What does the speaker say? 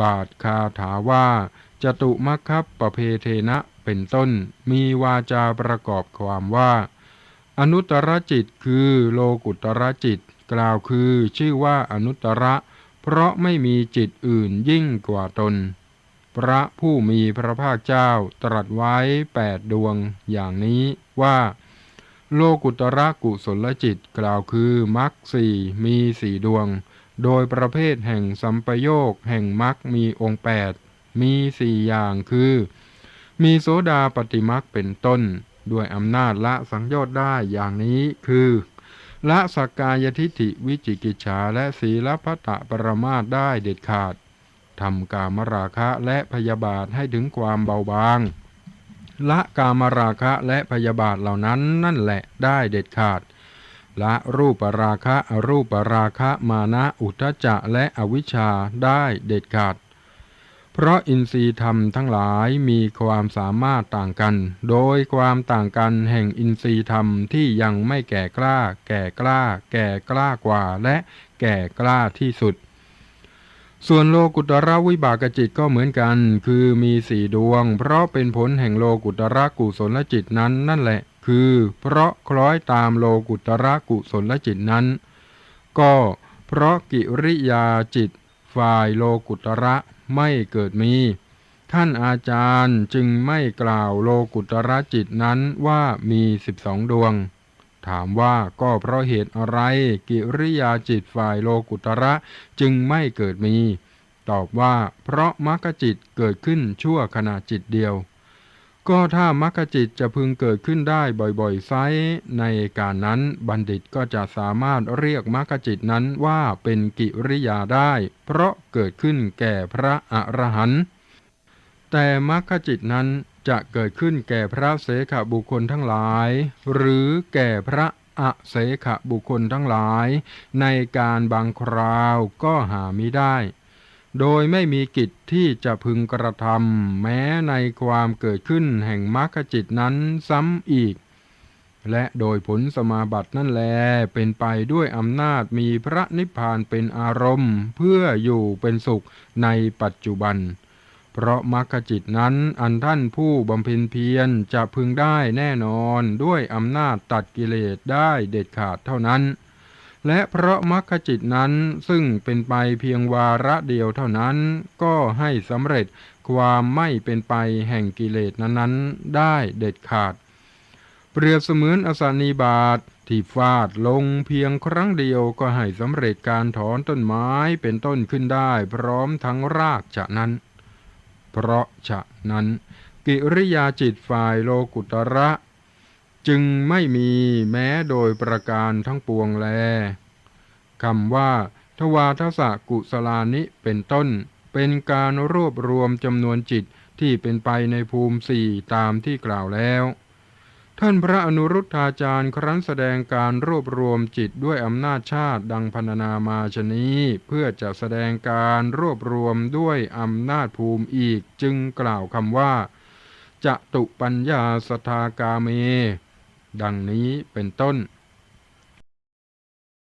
บาทคาถาว่าจตุมัคคัปปเพเทนะเป็นต้น มีวาจาประกอบความว่า อนุตรจิตคือโลกุตรจิต กล่าวคือชื่อว่าอนุตตรเพราะไม่มีจิตอื่นยิ่งกว่าตน พระผู้มีพระภาคเจ้าตรัสไว้แปดดวงอย่างนี้ว่า โลกุตระกุศลจิตกล่าวคือมรรคสี่มีสี่ดวง โดยประเภทแห่งสัมปโยคแห่งมรรคมีองค์แปดมีสี่อย่างคือ มีโสดาปฏิมักเป็นต้น ด้วยอำนาจละสังโยชน์ได้อย่างนี้คือละสักกายทิฏฐิวิจิกิจฉาและศีลพัตตปรมาตได้เด็ดขาดทำกามราคะและพยาบาทให้ถึงความเบาบาง ละกามราคะและพยาบาทเหล่านั้นนั่นแหละได้เด็ดขาด ละรูปราคะอรูปราคะมานะอุทจจะและอวิชชาได้เด็ดขาด เพราะอินทรีย์ธรรมทั้งหลายมีความสามารถต่างกัน โดยความต่างกันแห่งอินทรีย์ธรรมที่ยังไม่แก่กล้า แก่กล้า แก่กล้ากว่าและแก่กล้าที่สุดส่วนโลกุตระวิบากจิตก็เหมือนกัน คือมีสี่ดวง เพราะเป็นผลแห่งโลกุตระกุศลจิตนั้นนั่นแหละ คือเพราะคล้อยตามโลกุตระกุศลจิตนั้น ก็เพราะกิริยาจิตฝ่ายโลกุตระไม่เกิดมี ท่านอาจารย์จึงไม่กล่าวโลกุตระจิตนั้นว่ามีสิบสองดวง ถามว่าก็เพราะเหตุอะไร กิริยาจิตฝ่ายโลกุตระจึงไม่เกิดมี ตอบว่าเพราะมรรคจิตเกิดขึ้นชั่วขณะจิตเดียว ก็ถ้ามรรคจิตจะพึงเกิดขึ้นได้บ่อยๆไซในการนั้นบัณฑิตก็จะสามารถเรียกมรรคจิตนั้นว่าเป็นกิริยาได้ เพราะเกิดขึ้นแก่พระอรหันต์แต่มรรคจิตนั้นจะเกิดขึ้นแก่พระเสขบุคคลทั้งหลาย หรือแก่พระอเสขบุคคลทั้งหลาย ในการบางคราวก็หาไม่ได้ โดยไม่มีกิจที่จะพึงกระทำแม้ในความเกิดขึ้นแห่งมรรคจิตนั้นซ้ำอีก และโดยผลสมาบัตินั่นแลเป็นไปด้วยอำนาจมีพระนิพพานเป็นอารมณ์ เพื่ออยู่เป็นสุขในปัจจุบัน เพราะมรรคจิตนั้นอันท่านผู้บำเพ็ญเพียรจะพึงได้แน่นอนด้วยอำนาจตัดกิเลสได้เด็ดขาดเท่านั้น และเพราะมรรคจิตนั้นซึ่งเป็นไปเพียงวาระเดียวเท่านั้น ก็ให้สำเร็จความไม่เป็นไปแห่งกิเลสนั้นๆ ได้เด็ดขาด เปรียบเสมือนอสานีบาทที่ฟาดลงเพียงครั้งเดียวก็ให้สำเร็จการถอนต้นไม้เป็นต้นขึ้นได้พร้อมทั้งรากฉะนั้น เพราะฉะนั้น กิริยาจิตฝ่ายโลกุตระ จึงไม่มีแม้โดยประการทั้งปวงแลคำว่า ทวาทศกุศลานิเป็นต้น เป็นการรวบรวมจำนวนจิตที่เป็นไปในภูมิสี่ตามที่กล่าวแล้ว ท่านพระอนุรุทธาจารย์ครั้นแสดงการรวบรวมจิตด้วยอำนาจชาติดังพรรณนามาชนี้ เพื่อจะแสดงการรวบรวมด้วยอำนาจภูมิอีกจึงกล่าวคำว่าจะตุปัญญาสทากาเม ดังนี้เป็นต้น